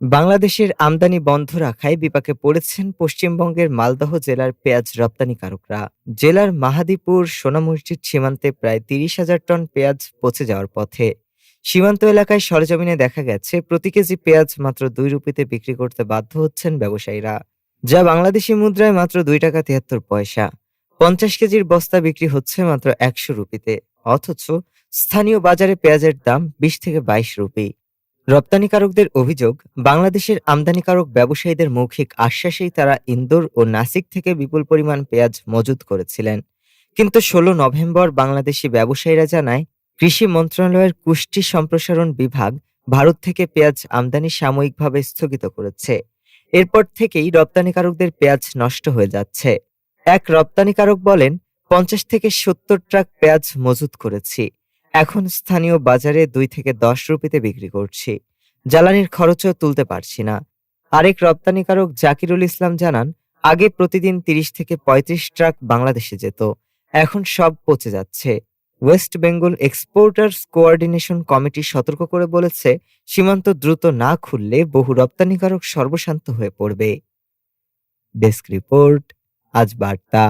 বাংলাদেশের আমদানি বন্ধ রাখায় বিপাকে পড়েছেন পশ্চিমবঙ্গের মালদহ জেলার পেঁয়াজ রপ্তানিকারকরা জেলার মাহাদীপুর সোনা মসজিদ সীমান্তে প্রায় তিরিশ হাজার টন পেঁয়াজ পচে যাওয়ার পথে। সীমান্ত এলাকায় সরজমিনে দেখা গেছে, প্রতি কেজি পেঁয়াজ মাত্র দুই রুপিতে বিক্রি করতে বাধ্য হচ্ছেন ব্যবসায়ীরা, যা বাংলাদেশি মুদ্রায় মাত্র দুই টাকা তিয়াত্তর পয়সা। পঞ্চাশ কেজির বস্তা বিক্রি হচ্ছে মাত্র একশো রুপিতে, অথচ স্থানীয় বাজারে পেঁয়াজের দাম বিশ থেকে বাইশ রুপি। রপ্তানিকারকদের অভিযোগ, বাংলাদেশের আমদানিকারক ব্যবসায়ীদের মৌখিক আশ্বাসেই তারা ইন্দোর ও নাসিক থেকে বিপুল পরিমাণ পেঁয়াজ মজুত করেছিলেন। কিন্তু ষোলো নভেম্বর বাংলাদেশি ব্যবসায়ীরা জানায়, কৃষি মন্ত্রণালয়ের কুষ্টি সম্প্রসারণ বিভাগ ভারত থেকে পেঁয়াজ আমদানি সাময়িকভাবে স্থগিত করেছে। এরপর থেকেই রপ্তানিকারকদের পেঁয়াজ নষ্ট হয়ে যাচ্ছে। এক রপ্তানিকারক বলেন, পঞ্চাশ থেকে সত্তর ট্রাক পেঁয়াজ মজুত করেছি। এখন স্থানীয় বাজারে দুই থেকে দশ রুপিতে বিক্রি করছি। জ্বালানির খরচও তুলতে পারছি না। আরেক রপ্তানিকারক জাকিরুল ইসলাম জানান, আগে প্রতিদিন তিরিশ থেকে পঁয়ত্রিশ ট্রাক বাংলাদেশে যেত, এখন সব পচে যাচ্ছে। West Bengal exporters coordination committee সতর্ক করে বলেছে, সীমান্ত দ্রুত না খুললে বহু রপ্তানিকারক সর্বশান্ত হয়ে পড়বে। ডেস্ক রিপোর্ট, আজ বার্তা।